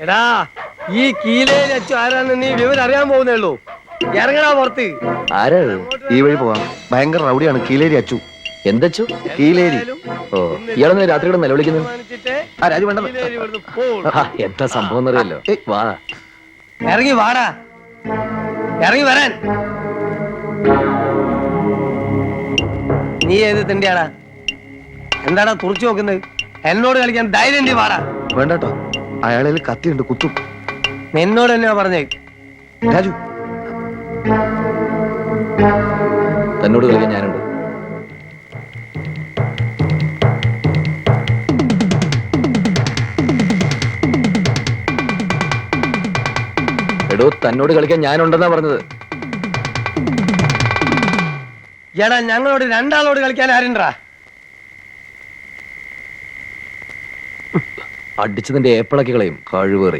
എടാ ഈ കീലയിൽ അച്ചു ആരാന്ന് നീ വിവരം അറിയാൻ പോകുന്നേ ഉള്ളൂ. ഇറങ്ങടാ പുറത്ത്. ആരാ ഇത്? ഈ വഴി പോവാം. ഭയങ്കര റൗഡിയാണ് കീലേരി അച്ചു. എന്തച്ചു കീലേരി. ഓ ഇയാളെന്ന് രാത്രി കൂടെ നിലവിളിക്കുന്നത്? തീരുമാനിച്ചിട്ടേ ആ രാജു വേണ്ട. കീലേരി ഇവിടുന്ന് പോവുള്ളൂ. ആ, എന്താ സംഭവം എന്നറിയല്ലോ ഏയ്. വാ. ഇറങ്ങി വാടാ. ഇറങ്ങി വരാൻ. നീ ഏത് തിണ്ടിയാടാ? എന്താടാ തുറച്ചു നോക്കുന്നത്? എന്നോട് കളിക്കാൻ ധൈര്യം ഉണ്ട് വാടാ. വേണ്ട കേട്ടോ. അയാളിൽ കത്തിയുണ്ട് കുത്തും. എന്നോട് തന്നെയാ പറഞ്ഞേ? രാജു. തന്നോട് കളിക്കാൻ ഞാനുണ്ട്. എടോ തന്നോട് കളിക്കാൻ ഞാനുണ്ടെന്നാ പറഞ്ഞത്. എടാ ഞങ്ങളോട് രണ്ടാളോട് കളിക്കാൻ ആരുണ്ടാ? അടിച്ചതിന്റെ ഏപ്പിളക്കി കളയും കഴിവേറി.